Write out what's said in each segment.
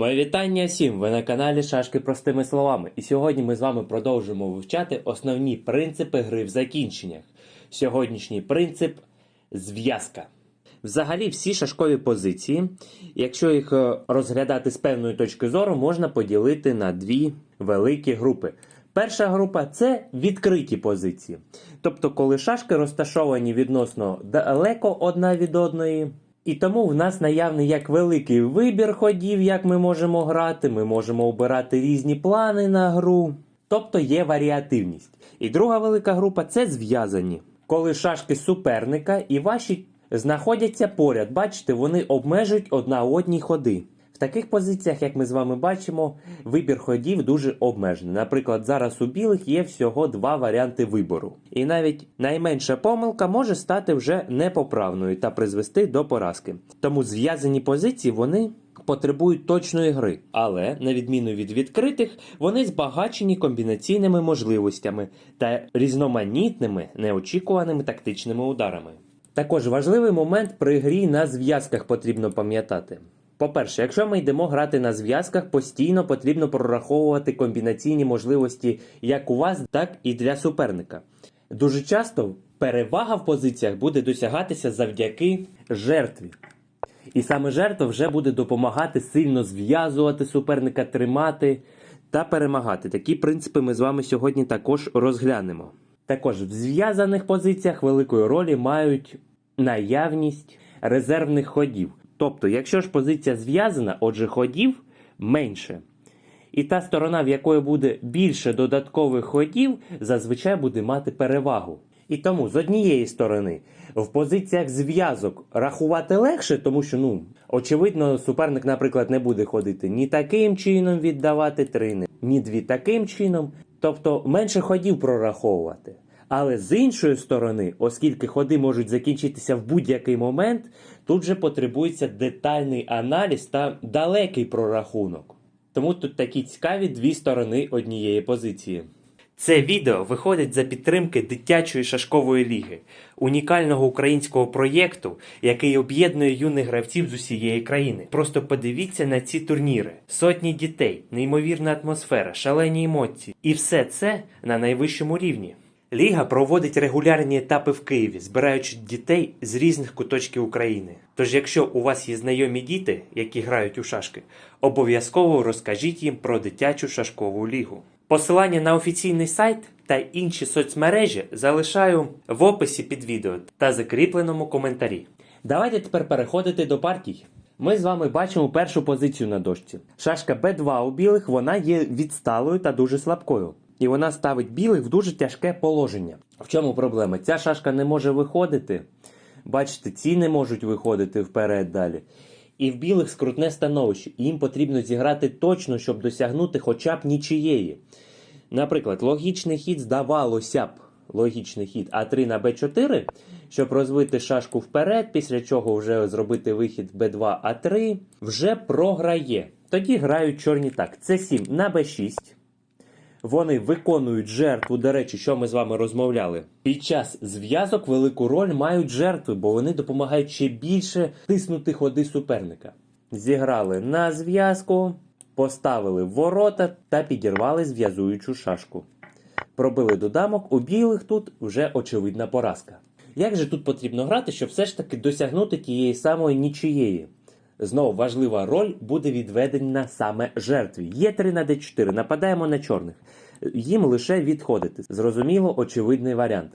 Моє вітання всім! Ви на каналі Шашки простими словами. І сьогодні ми з вами продовжимо вивчати основні принципи гри в закінченнях. Сьогоднішній принцип зв'язка. Взагалі, всі шашкові позиції, якщо їх е, розглядати з певної точки зору, можна поділити на дві великі групи. Перша група це відкриті позиції. Тобто, коли шашки розташовані відносно далеко одна від одної. І тому в нас наявний як великий вибір ходів, як ми можемо грати, ми можемо обирати різні плани на гру. Тобто є варіативність. І друга велика група це зв'язані. Коли шашки суперника і ваші знаходяться поряд, бачите, вони обмежують одна одній ходи. Таких позиціях, як ми з вами бачимо, вибір ходів дуже обмежений. Наприклад, зараз у білих є всього два варіанти вибору. І навіть найменша помилка може стати вже непоправною та призвести до поразки. Тому зв'язані позиції вони потребують точної гри, але, на відміну від відкритих, вони збагачені комбінаційними можливостями та різноманітними неочікуваними тактичними ударами. Також важливий момент при грі на зв'язках потрібно пам'ятати. По-перше, якщо ми йдемо грати на зв'язках, постійно потрібно прораховувати комбінаційні можливості як у вас, так і для суперника. Дуже часто перевага в позиціях буде досягатися завдяки жертві. І саме жертва вже буде допомагати сильно зв'язувати суперника, тримати та перемагати. Такі принципи ми з вами сьогодні також розглянемо. Також в зв'язаних позиціях великої ролі мають наявність резервних ходів. Тобто, якщо ж позиція зв'язана, отже, ходів менше. І та сторона, в якої буде більше додаткових ходів, зазвичай буде мати перевагу. І тому з однієї сторони в позиціях зв'язок рахувати легше, тому що, ну, очевидно, суперник, наприклад, не буде ходити ні таким чином віддавати трини, ні дві таким чином, тобто менше ходів прораховувати. Але з іншої сторони, оскільки ходи можуть закінчитися в будь-який момент, тут же потребується детальний аналіз та далекий прорахунок. Тому тут такі цікаві дві сторони однієї позиції. Це відео виходить за підтримки дитячої шашкової ліги, унікального українського проєкту, який об'єднує юних гравців з усієї країни. Просто подивіться на ці турніри: сотні дітей, неймовірна атмосфера, шалені емоції, і все це на найвищому рівні. Ліга проводить регулярні етапи в Києві, збираючи дітей з різних куточків України. Тож, якщо у вас є знайомі діти, які грають у шашки, обов'язково розкажіть їм про дитячу шашкову лігу. Посилання на офіційний сайт та інші соцмережі залишаю в описі під відео та закріпленому коментарі. Давайте тепер переходити до партій. Ми з вами бачимо першу позицію на дошці. Шашка Б2 у білих вона є відсталою та дуже слабкою. І вона ставить білих в дуже тяжке положення. В чому проблема? Ця шашка не може виходити. Бачите, ці не можуть виходити вперед далі. І в білих скрутне становище. Їм потрібно зіграти точно, щоб досягнути хоча б нічиєї. Наприклад, логічний хід здавалося б, логічний хід А3 на Б4, щоб розвити шашку вперед, після чого вже зробити вихід Б2 А3, вже програє. Тоді грають чорні так. С7 на Б6. Вони виконують жертву, до речі, що ми з вами розмовляли. Під час зв'язок велику роль мають жертви, бо вони допомагають ще більше тиснути ходи суперника. Зіграли на зв'язку, поставили ворота та підірвали зв'язуючу шашку. Пробили до дамок, у білих тут вже очевидна поразка. Як же тут потрібно грати, щоб все ж таки досягнути тієї самої нічиєї? Знову важлива роль буде відведена саме жертві. Є 3 на d4, нападаємо на чорних. Їм лише відходити. Зрозуміло, очевидний варіант.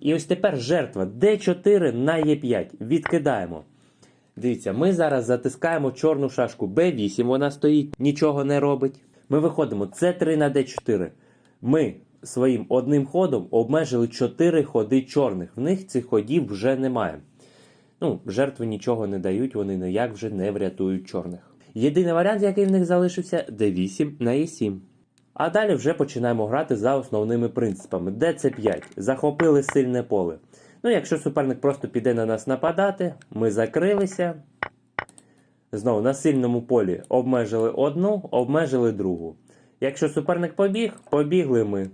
І ось тепер жертва d4 на e5. Відкидаємо. Дивіться, ми зараз затискаємо чорну шашку b8, вона стоїть, нічого не робить. Ми виходимо c3 на d4. Ми своїм одним ходом обмежили 4 ходи чорних. В них цих ходів вже немає. Ну, жертви нічого не дають, вони ніяк вже не врятують чорних. Єдиний варіант, який в них залишився, d8 на e7. А далі вже починаємо грати за основними принципами. dc5. Захопили сильне поле. Ну, якщо суперник просто піде на нас нападати, ми закрилися. Знову на сильному полі обмежили одну, обмежили другу. Якщо суперник побіг, побігли ми.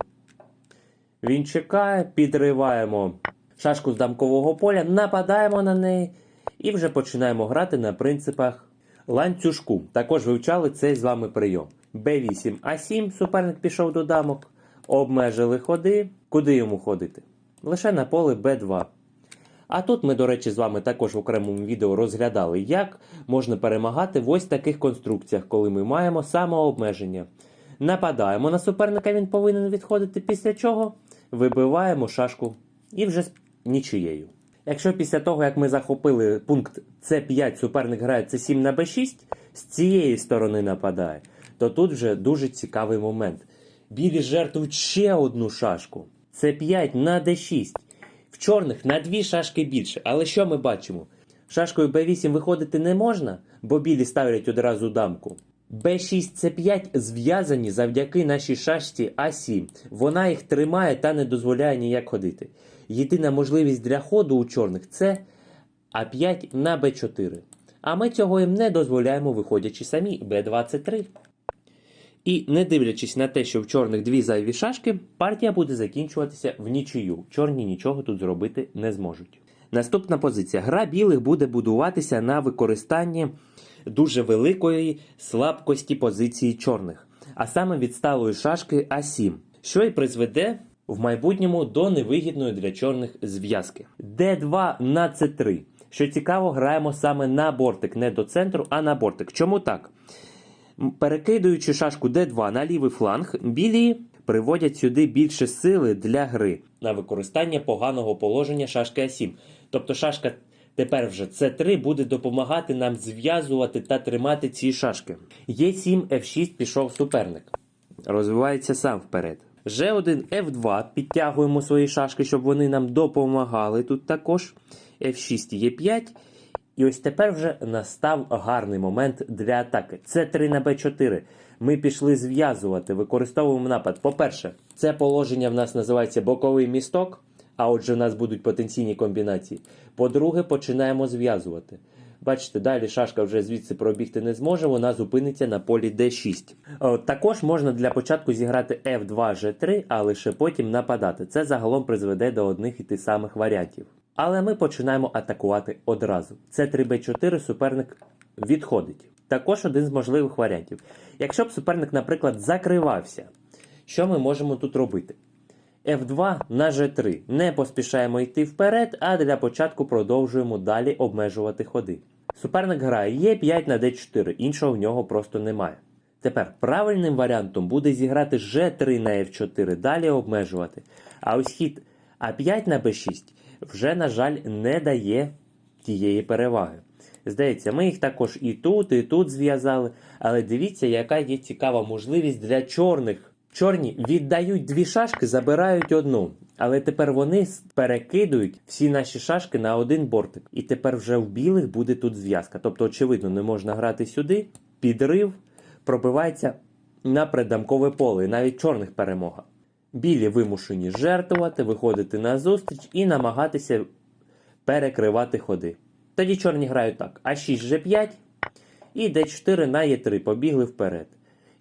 Він чекає, підриваємо шашку з дамкового поля, нападаємо на неї і вже починаємо грати на принципах ланцюжку. Також вивчали цей з вами прийом. Б8 А7, суперник пішов до дамок, обмежили ходи. Куди йому ходити? Лише на поле Б2. А тут ми, до речі, з вами також в окремому відео розглядали, як можна перемагати в ось таких конструкціях, коли ми маємо самообмеження. Нападаємо на суперника, він повинен відходити, після чого вибиваємо шашку і вже нічиєю. Якщо після того, як ми захопили пункт С5, суперник грає С7 на Б6, з цієї сторони нападає, то тут вже дуже цікавий момент. Білі жертвують ще одну шашку. С5 на Д6. В чорних на дві шашки більше. Але що ми бачимо? Шашкою Б8 виходити не можна, бо білі ставлять одразу дамку. Б6 С5 зв'язані завдяки нашій шашці А7. Вона їх тримає та не дозволяє ніяк ходити. Єдина можливість для ходу у чорних це А5 на Б4. А ми цього їм не дозволяємо, виходячи самі Б23. І не дивлячись на те, що в чорних дві зайві шашки, партія буде закінчуватися в нічию. Чорні нічого тут зробити не зможуть. Наступна позиція. Гра білих буде будуватися на використанні дуже великої слабкості позиції чорних, а саме відсталої шашки А7, що й призведе в майбутньому до невигідної для чорних зв'язки. Д2 на С3. Що цікаво, граємо саме на бортик, не до центру, а на бортик. Чому так? Перекидуючи шашку d2 на лівий фланг, білі приводять сюди більше сили для гри на використання поганого положення шашки А7. Тобто шашка тепер вже С3 буде допомагати нам зв'язувати та тримати ці шашки. Е7 F6 пішов суперник. Розвивається сам вперед. G1 F2 підтягуємо свої шашки, щоб вони нам допомагали тут також. F6 Е5. І ось тепер вже настав гарний момент для атаки. Це 3 на Б4. Ми пішли зв'язувати, використовуємо напад. По-перше, це положення в нас називається боковий місток, а отже, в нас будуть потенційні комбінації. По-друге, починаємо зв'язувати. Бачите, далі шашка вже звідси пробігти не зможе, вона зупиниться на полі D6. Також можна для початку зіграти F2 G3, а лише потім нападати. Це загалом призведе до одних і тих самих варіантів. Але ми починаємо атакувати одразу. Це 3b4 суперник відходить. Також один з можливих варіантів. Якщо б суперник, наприклад, закривався, що ми можемо тут робити? F2 на G3. Не поспішаємо йти вперед, а для початку продовжуємо далі обмежувати ходи. Суперник грає Е5 на D4, іншого в нього просто немає. Тепер правильним варіантом буде зіграти G3 на F4, далі обмежувати. А ось хід А5 на B6 вже, на жаль, не дає тієї переваги. Здається, ми їх також і тут, і тут зв'язали. Але дивіться, яка є цікава можливість для чорних. Чорні віддають дві шашки, забирають одну. Але тепер вони перекидують всі наші шашки на один бортик. І тепер вже в білих буде тут зв'язка. Тобто, очевидно, не можна грати сюди. Підрив пробивається на придамкове поле, і навіть чорних перемога. Білі вимушені жертвувати, виходити на зустріч і намагатися перекривати ходи. Тоді чорні грають так: А6 G5 і D4 на Е3 побігли вперед.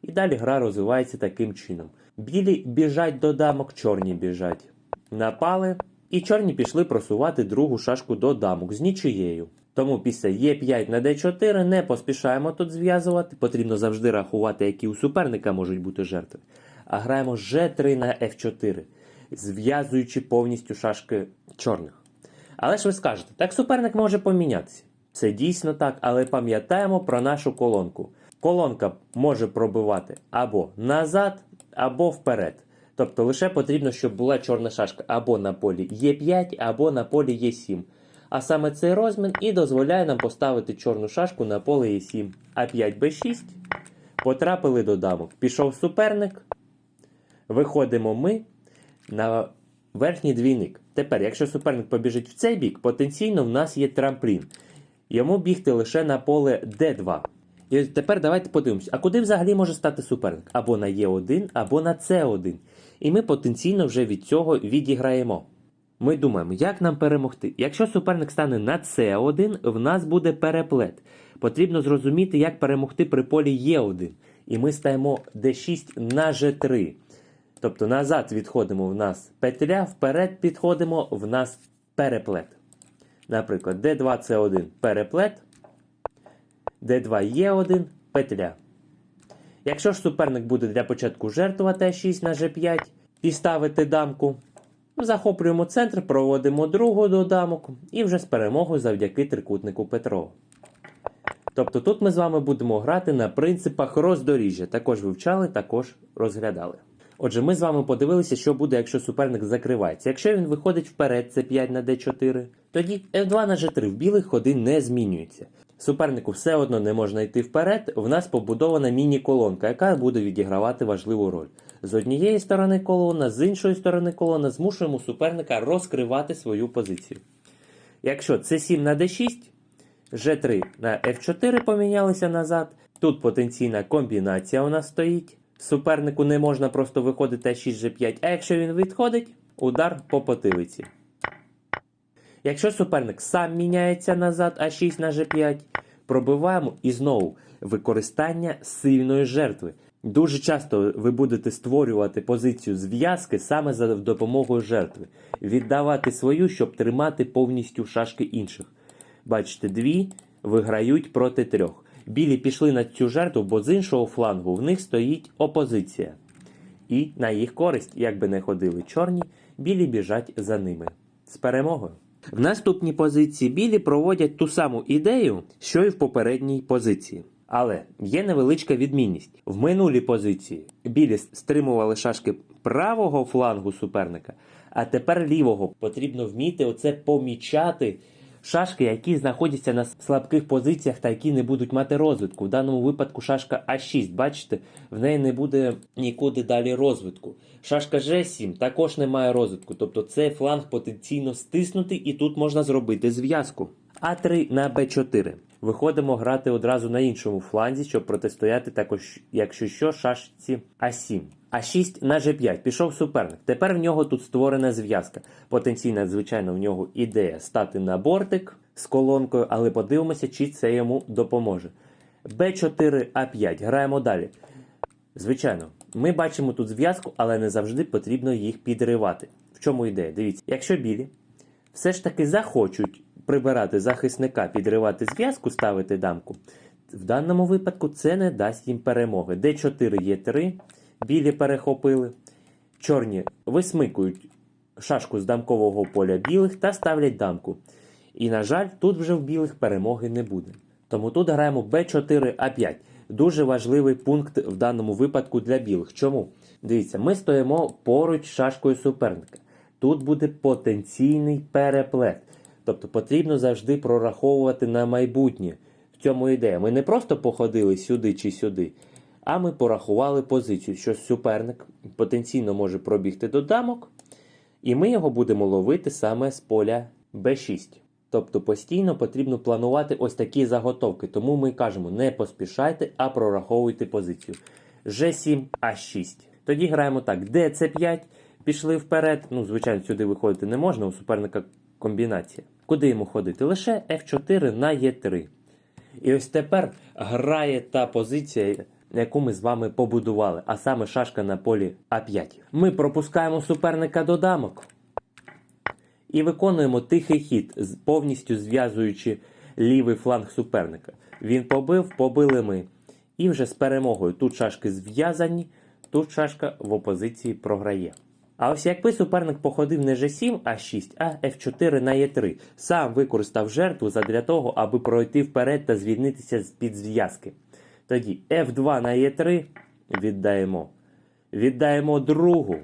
І далі гра розвивається таким чином. Білі біжать до дамок, чорні біжать. Напали, і чорні пішли просувати другу шашку до дамок з нічиєю. Тому після Е5 на Д4 не поспішаємо тут зв'язувати. Потрібно завжди рахувати, які у суперника можуть бути жертви. А граємо Ж3 на F4, зв'язуючи повністю шашки чорних. Але ж ви скажете, так суперник може помінятися. Це дійсно так, але пам'ятаємо про нашу колонку. Колонка може пробивати або назад, або вперед. Тобто лише потрібно, щоб була чорна шашка або на полі Е5, або на полі Е7. А саме цей розмін і дозволяє нам поставити чорну шашку на поле Е7. А5 Б6. Потрапили до дамок. Пішов суперник. Виходимо ми на верхній двійник. Тепер, якщо суперник побіжить в цей бік, потенційно в нас є трамплін. Йому бігти лише на поле Д2. І тепер давайте подивимося, а куди взагалі може стати суперник? Або на Е1, або на С1. І ми потенційно вже від цього відіграємо. Ми думаємо, як нам перемогти. Якщо суперник стане на С1, в нас буде переплет. Потрібно зрозуміти, як перемогти при полі Е1. І ми стаємо D6 на G3. Тобто назад відходимо в нас петля, вперед підходимо в нас переплет. Наприклад, D2 C1 переплет. D2 Е1, петля. Якщо ж суперник буде для початку жертвувати А6 на G5 і ставити дамку, захоплюємо центр, проводимо другу до дамок і вже з перемогою завдяки трикутнику Петрова. Тобто тут ми з вами будемо грати на принципах роздоріжжя. Також вивчали, також розглядали. Отже, ми з вами подивилися, що буде, якщо суперник закривається. Якщо він виходить вперед, це 5 на d4, тоді f2 на g3 в білих ходи не змінюється. Супернику все одно не можна йти вперед, в нас побудована міні-колонка, яка буде відігравати важливу роль. З однієї сторони колона, з іншої сторони колона змушуємо суперника розкривати свою позицію. Якщо це 7 на d6, G3 на F4 помінялися назад. Тут потенційна комбінація у нас стоїть. Супернику не можна просто виходити А6 G5, а якщо він відходить, удар по потилиці. Якщо суперник сам міняється назад А6 на G5, пробиваємо і знову використання сильної жертви. Дуже часто ви будете створювати позицію зв'язки саме за допомогою жертви, віддавати свою, щоб тримати повністю шашки інших. Бачите, дві виграють проти трьох. Білі пішли на цю жертву, бо з іншого флангу в них стоїть опозиція. І на їх користь, як би не ходили чорні, білі біжать за ними. З перемогою. В наступній позиції білі проводять ту саму ідею, що і в попередній позиції. Але є невеличка відмінність. В минулій позиції білі стримували шашки правого флангу суперника, а тепер лівого. Потрібно вміти оце помічати шашки, які знаходяться на слабких позиціях та які не будуть мати розвитку. В даному випадку шашка А6, бачите, в неї не буде нікуди далі розвитку. Шашка Ж7 також не має розвитку, тобто цей фланг потенційно стиснутий і тут можна зробити зв'язку. А3 на Б4. Виходимо грати одразу на іншому фланзі, щоб протистояти також, якщо що, шашці А7. А6 на G5. Пішов суперник. Тепер в нього тут створена зв'язка. Потенційна, звичайно, в нього ідея стати на бортик з колонкою, але подивимося, чи це йому допоможе. Б4 А5. Граємо далі. Звичайно, ми бачимо тут зв'язку, але не завжди потрібно їх підривати. В чому ідея? Дивіться, якщо білі все ж таки захочуть прибирати захисника, підривати зв'язку, ставити дамку, в даному випадку це не дасть їм перемоги. Д4 є 3, білі перехопили, чорні висмикують шашку з дамкового поля білих та ставлять дамку. І, на жаль, тут вже в білих перемоги не буде. Тому тут граємо Б4А5. Дуже важливий пункт в даному випадку для білих. Чому? Дивіться, ми стоїмо поруч шашкою суперника. Тут буде потенційний переплет. Тобто потрібно завжди прораховувати на майбутнє. В цьому ідея. Ми не просто походили сюди чи сюди, а ми порахували позицію, що суперник потенційно може пробігти до дамок, і ми його будемо ловити саме з поля Б6. Тобто постійно потрібно планувати ось такі заготовки. Тому ми кажемо, не поспішайте, а прораховуйте позицію. G7, А6. Тоді граємо так: ДЦ5, пішли вперед. Ну, звичайно, сюди виходити не можна, у суперника комбінація. Куди йому ходити? Лише F4 на Е3. І ось тепер грає та позиція, яку ми з вами побудували, а саме шашка на полі А5. Ми пропускаємо суперника до дамок і виконуємо тихий хід, повністю зв'язуючи лівий фланг суперника. Він побив, побили ми. І вже з перемогою тут шашки зв'язані, тут шашка в опозиції програє. А ось якби суперник походив не G7, а 6, а F4 на Е3, сам використав жертву задля того, аби пройти вперед та звільнитися з під зв'язки. Тоді F2 на Е3 віддаємо. Віддаємо другу,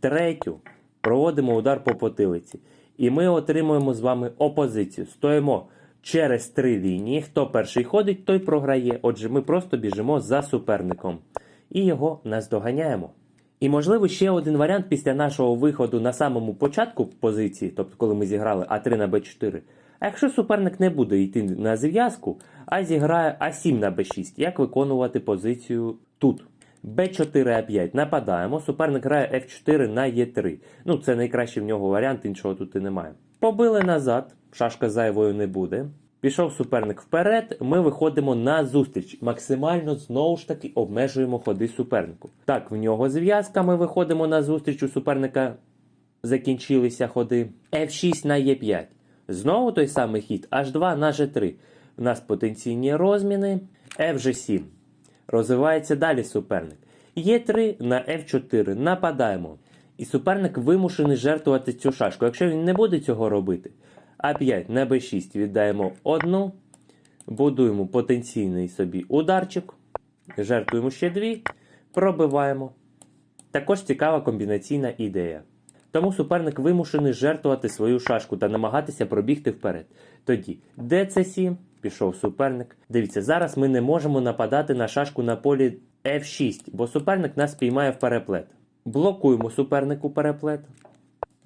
третю, проводимо удар по потилиці. І ми отримуємо з вами опозицію. Стоїмо через три лінії. Хто перший ходить, той програє. Отже, ми просто біжимо за суперником і його наздоганяємо. І можливо ще один варіант після нашого виходу на самому початку позиції, тобто коли ми зіграли А3 на Б4. А якщо суперник не буде йти на зв'язку, а зіграє А7 на Б6, як виконувати позицію тут? Б4 А5 нападаємо, суперник грає F4 на Е3. Ну, це найкращий в нього варіант, іншого тут і немає. Побили назад, шашка зайвою не буде. Пішов суперник вперед, ми виходимо на зустріч. Максимально знову ж таки обмежуємо ходи супернику. Так, в нього зв'язка, ми виходимо на зустріч у суперника. Закінчилися ходи. F6 на Е5. Знову той самий хід, H2 на G3. У нас потенційні розміни. F7. Розвивається далі суперник. Є3 на F4. Нападаємо. І суперник вимушений жертвувати цю шашку. Якщо він не буде цього робити, А5 на Б6 віддаємо одну. Будуємо потенційний собі ударчик. Жертвуємо ще дві. Пробиваємо. Також цікава комбінаційна ідея. Тому суперник вимушений жертвувати свою шашку та намагатися пробігти вперед. Тоді ДЦ7, пішов суперник. Дивіться, зараз ми не можемо нападати на шашку на полі F6, бо суперник нас спіймає в переплет. Блокуємо супернику переплет.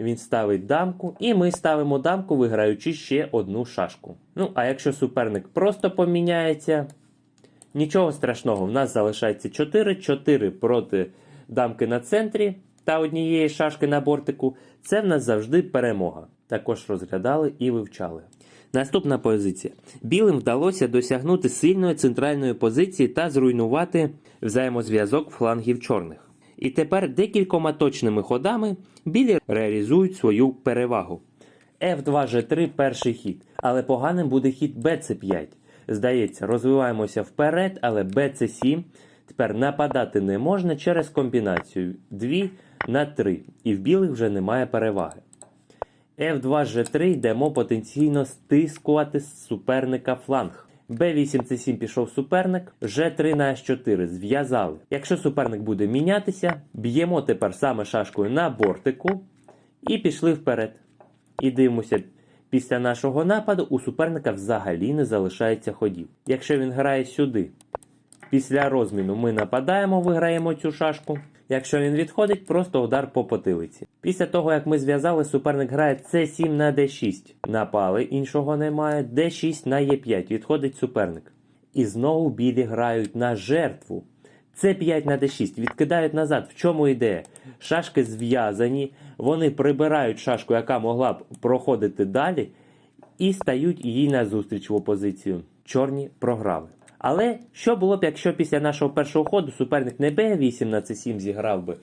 Він ставить дамку, і ми ставимо дамку, виграючи ще одну шашку. Ну, а якщо суперник просто поміняється, нічого страшного, в нас залишається 4, 4 проти дамки на центрі та однієї шашки на бортику. Це в нас завжди перемога. Також розглядали і вивчали. Наступна позиція. Білим вдалося досягнути сильної центральної позиції та зруйнувати взаємозв'язок флангів чорних. І тепер декількома точними ходами білі реалізують свою перевагу. F2 G3 перший хід, але поганим буде хід BC5. Здається, розвиваємося вперед, але BC7 тепер нападати не можна через комбінацію 2 на 3, і в білих вже немає переваги. F2 G3 йдемо потенційно стискувати суперника фланг. B8 C7 пішов суперник, G3 на H4 зв'язали. Якщо суперник буде мінятися, б'ємо тепер саме шашкою на бортику і пішли вперед. І дивимося, після нашого нападу у суперника взагалі не залишається ходів. Якщо він грає сюди, після розміну ми нападаємо, виграємо цю шашку. Якщо він відходить, просто удар по потилиці. Після того, як ми зв'язали, суперник грає С7 на Д6. Напали, іншого немає. Д6 на Е5. Відходить суперник. І знову білі грають на жертву. С5 на Д6. Відкидають назад. В чому ідея? Шашки зв'язані, вони прибирають шашку, яка могла б проходити далі, і стають їй назустріч в опозицію. Чорні програли. Але що було б, якщо після нашого першого ходу суперник не Б8 на С7 зіграв би,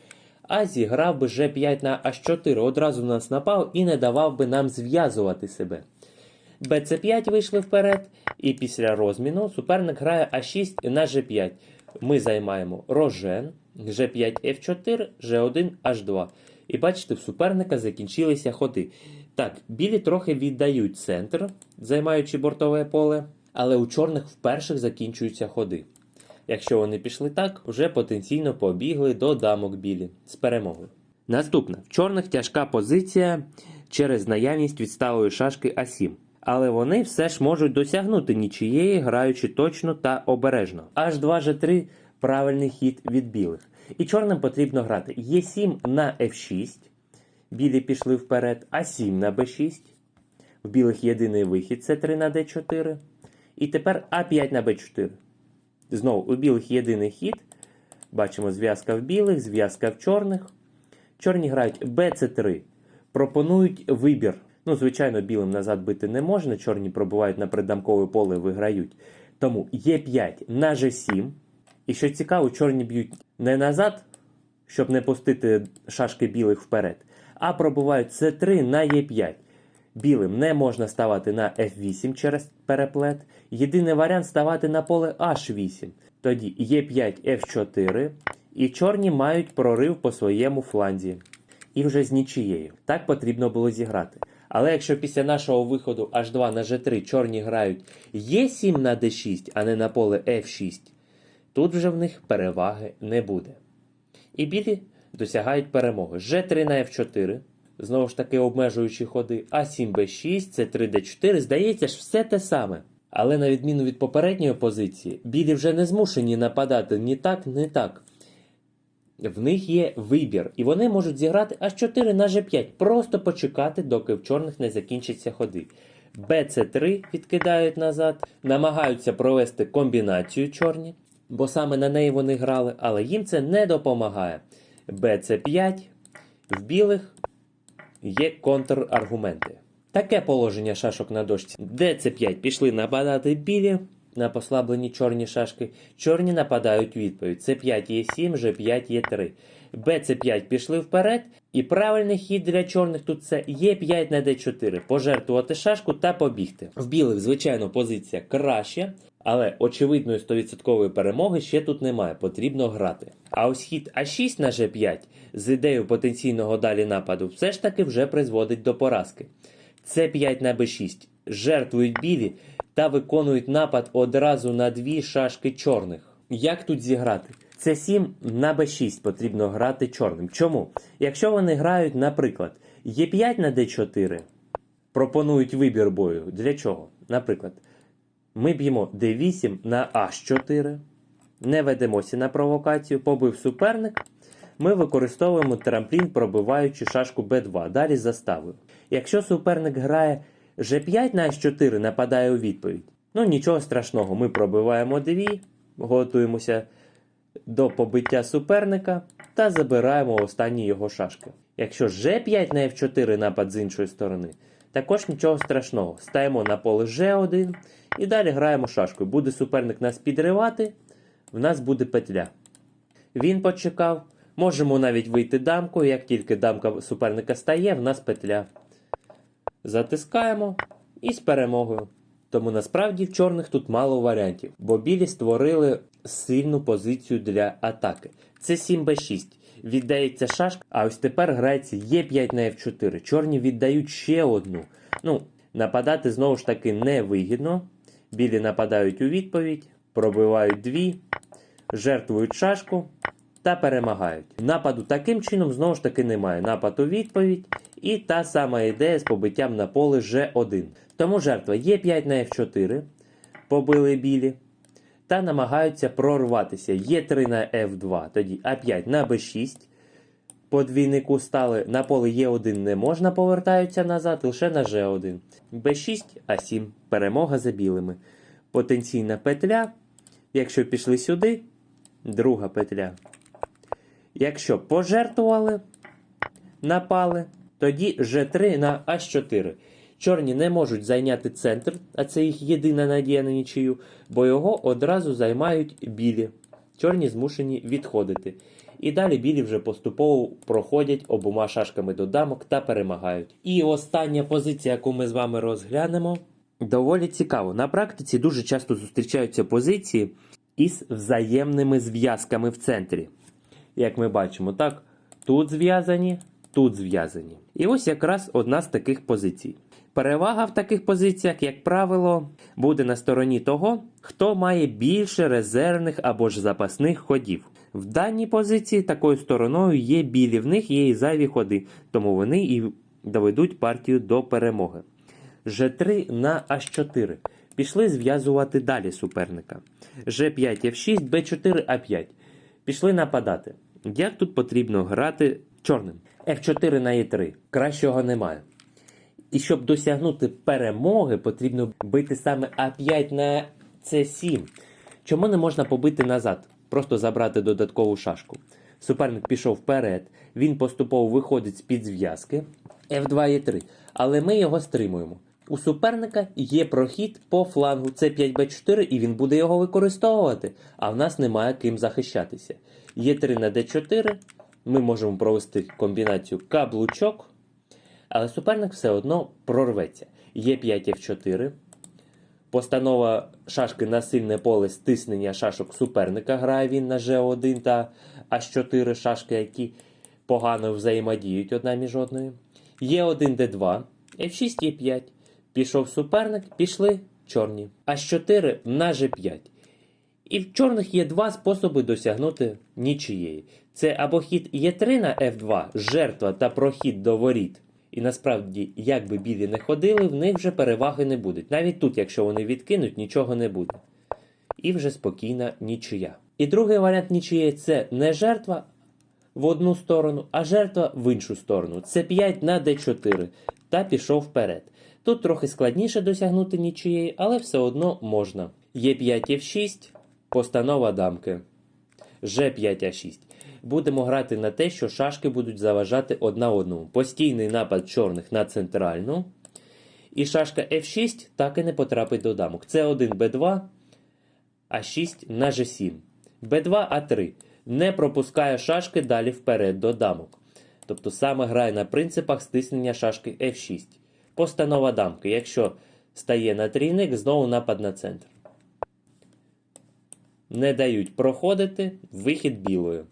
а зіграв би Ж5 на H4, одразу на нас напав і не давав би нам зв'язувати себе. БЦ5 вийшли вперед, і після розміну суперник грає А6 на Ж5. Ми займаємо рожен, Ж5 F4, Ж1 H2. І бачите, в суперника закінчилися ходи. Так, білі трохи віддають центр, займаючи бортове поле, але у чорних вперше закінчуються ходи. Якщо вони пішли так, вже потенційно побігли до дамок білі з перемогою. Наступна. В чорних тяжка позиція через наявність відсталої шашки А7. Але вони все ж можуть досягнути нічиєї, граючи точно та обережно. H2 G3 правильний хід від білих. І чорним потрібно грати Е7 на F6. Білі пішли вперед, А7 на Б6. В білих єдиний вихід це 3 на Д4. І тепер А5 на Б4. Знову у білих єдиний хід. Бачимо зв'язка в білих, зв'язка в чорних. Чорні грають БЦ3. Пропонують вибір. Ну, звичайно, білим назад бити не можна. Чорні пробувають на придамкове поле, виграють. Тому Е5 на Ж7. І що цікаво, чорні б'ють не назад, щоб не пустити шашки білих вперед, а пробувають С3 на Е5. Білим не можна ставати на F8 через переплет. Єдиний варіант ставати на поле H8. Тоді Е5 F4. І чорні мають прорив по своєму фланзі. І вже з нічією. Так потрібно було зіграти. Але якщо після нашого виходу H2 на G3 чорні грають Е7 на D6, а не на поле F6, тут вже в них переваги не буде. І білі досягають перемоги. G3 на F4. Знову ж таки обмежуючі ходи. А7 Б6, С3 Д4. Здається ж, все те саме. Але на відміну від попередньої позиції, білі вже не змушені нападати ні так, ні так. В них є вибір, і вони можуть зіграти H4 на G5, просто почекати, доки в чорних не закінчаться ходи. BC3 відкидають назад, намагаються провести комбінацію чорні, бо саме на неї вони грали, але їм це не допомагає. BC5 в білих є контраргументи. Таке положення шашок на дошці. ДЦ5 пішли нападати білі. на послаблені чорні шашки. Чорні нападають відповідь. Це 5 є 7, же 5 є 3. Б це 5 пішли вперед. І правильний хід для чорних тут це є 5 на d4. Пожертвувати шашку та побігти. В білих, звичайно, позиція краща, але очевидної 100% перемоги ще тут немає. Потрібно грати. А ось хід А6 на G5 з ідеєю потенційного далі нападу все ж таки вже призводить до поразки. С5 на Б6 жертвують білі та виконують напад одразу на дві шашки чорних. Як тут зіграти? С7 на Б6 потрібно грати чорним. Чому? Якщо вони грають, наприклад, Е5 на Д4, пропонують вибір бою. Для чого? Наприклад, ми б'ємо d8 на h4, не ведемося на провокацію, побив суперник. Ми використовуємо трамплін, пробиваючи шашку b2, далі заставою. Якщо суперник грає g5 на h4, нападає у відповідь. Ну нічого страшного, ми пробиваємо дві, готуємося до побиття суперника та забираємо останні його шашки. Якщо g5 на f4 напад з іншої сторони, також нічого страшного. Стаємо на поле g1 і далі граємо шашкою. Буде суперник нас підривати, в нас буде петля. Він почекав. Можемо навіть вийти дамкою, як тільки дамка суперника стає, в нас петля. Затискаємо і з перемогою. Тому насправді в чорних тут мало варіантів, бо білі створили сильну позицію для атаки. Це 7b6. Віддається шашка, а ось тепер грається Е5 на F4. Чорні віддають ще одну. Ну, нападати знову ж таки невигідно. Білі нападають у відповідь, пробивають дві, жертвують шашку та перемагають. Нападу таким чином знову ж таки немає. Напад у відповідь і та сама ідея з побиттям на поле G1. Тому жертва Е5 на F4, побили білі, та намагаються прорватися. Е3 на F2, тоді А5 на Б6. По двійнику стали на поле Е1 не можна, повертаються назад, лише на G1. Б6, А7. Перемога за білими. Потенційна петля. Якщо пішли сюди, друга петля. Якщо пожертвували, напали, тоді G3 на H4. Чорні не можуть зайняти центр, а це їх єдина надія на нічию, бо його одразу займають білі. Чорні змушені відходити. І далі білі вже поступово проходять обома шашками до дамок та перемагають. І остання позиція, яку ми з вами розглянемо, доволі цікаво. На практиці дуже часто зустрічаються позиції із взаємними зв'язками в центрі. Як ми бачимо, так, тут зв'язані, тут зв'язані. І ось якраз одна з таких позицій. Перевага в таких позиціях, як правило, буде на стороні того, хто має більше резервних або ж запасних ходів. В даній позиції такою стороною є білі, в них є і зайві ходи, тому вони і доведуть партію до перемоги. G3 на H4. Пішли зв'язувати далі суперника. G5 F6, B4 A5. Пішли нападати. Як тут потрібно грати чорним? F4 на E3. Кращого немає. І щоб досягнути перемоги, потрібно бити саме А5 на С7. Чому не можна побити назад? Просто забрати додаткову шашку. Суперник пішов вперед, він поступово виходить з-під зв'язки F2 Е3, але ми його стримуємо. У суперника є прохід по флангу С5Б4, і він буде його використовувати, а в нас немає ким захищатися. Е3 на Д4. Ми можемо провести комбінацію каблучок. Але суперник все одно прорветься. Є 5 F4. Постанова шашки на сильне поле стиснення шашок суперника грає він на G1 та H4 шашки, які погано взаємодіють одна між одною. Є 1 D2, F6 Е5. Пішов суперник, пішли чорні. H4 на G5. І в чорних є два способи досягнути нічиєї. Це або хід Е3 на F2, жертва та прохід до воріт. І насправді, як би білі не ходили, в них вже переваги не буде. Навіть тут, якщо вони відкинуть, нічого не буде. І вже спокійна нічия. І другий варіант нічиєї це не жертва в одну сторону, а жертва в іншу сторону. Це 5 на d4 та пішов вперед. Тут трохи складніше досягнути нічиєї, але все одно можна. Є 5 F6, постанова дамки. G5А6. Будемо грати на те, що шашки будуть заважати одна одному. Постійний напад чорних на центральну. І шашка F6 так і не потрапить до дамок. С1, Б2, А6 на G7. Б2 А3 не пропускає шашки далі вперед до дамок. Тобто саме грає на принципах стиснення шашки F6. Постанова дамки. Якщо стає на трійник, знову напад на центр. Не дають проходити вихід білою.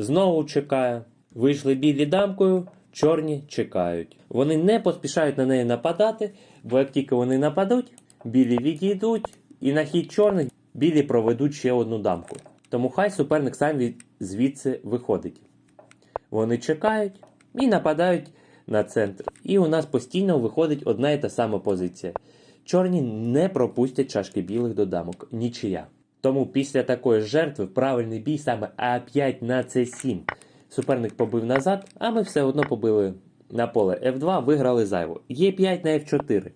Знову чекає. Вийшли білі дамкою, чорні чекають. Вони не поспішають на неї нападати, бо як тільки вони нападуть, білі відійдуть, і на хід чорних білі проведуть ще одну дамку. Тому хай суперник сам від... звідси виходить. Вони чекають і нападають на центр. І у нас постійно виходить одна і та сама позиція. Чорні не пропустять чашки білих до дамок. Нічия. Тому після такої жертви правильний бій саме А5 на С7. Суперник побив назад, а ми все одно побили на поле F2, виграли зайво. Е5 на F4.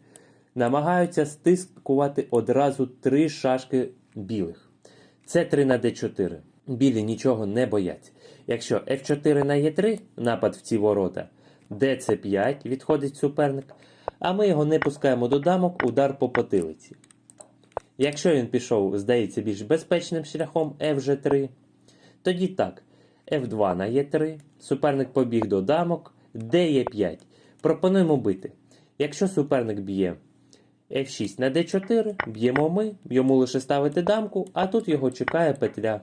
Намагаються стискувати одразу три шашки білих. Це 3 на d4. Білі нічого не бояться. Якщо F4 на Е3 напад в ці ворота, dc5 відходить суперник, а ми його не пускаємо до дамок, удар по потилиці. Якщо він пішов, здається, більш безпечним шляхом FG3, тоді так, F2 на Е3, суперник побіг до дамок, DE5. Пропонуємо бити. Якщо суперник б'є F6 на D4, б'ємо ми, йому лише ставити дамку, а тут його чекає петля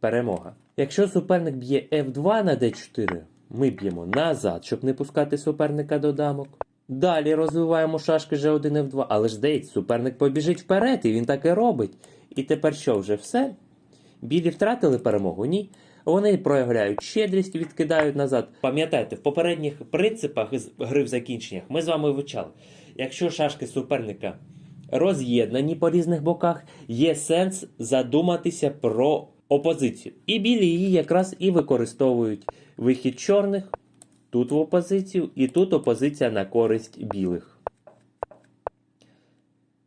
перемога. Якщо суперник б'є F2 на D4, ми б'ємо назад, щоб не пускати суперника до дамок. Далі розвиваємо шашки G1 F2, але ж здається, суперник побіжить вперед, і він так і робить. І тепер що вже все? Білі втратили перемогу? Ні. Вони проявляють щедрість, відкидають назад. Пам'ятайте, в попередніх принципах гри в закінченнях ми з вами вивчали. Якщо шашки суперника роз'єднані по різних боках, є сенс задуматися про опозицію. І білі її якраз і використовують вихід чорних тут в опозицію, і тут опозиція на користь білих.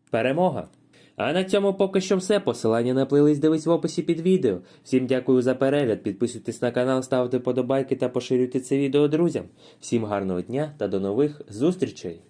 Перемога! А на цьому поки що все. Посилання на плейлист дивись в описі під відео. Всім дякую за перегляд. Підписуйтесь на канал, ставте подобайки та поширюйте це відео друзям. Всім гарного дня та до нових зустрічей!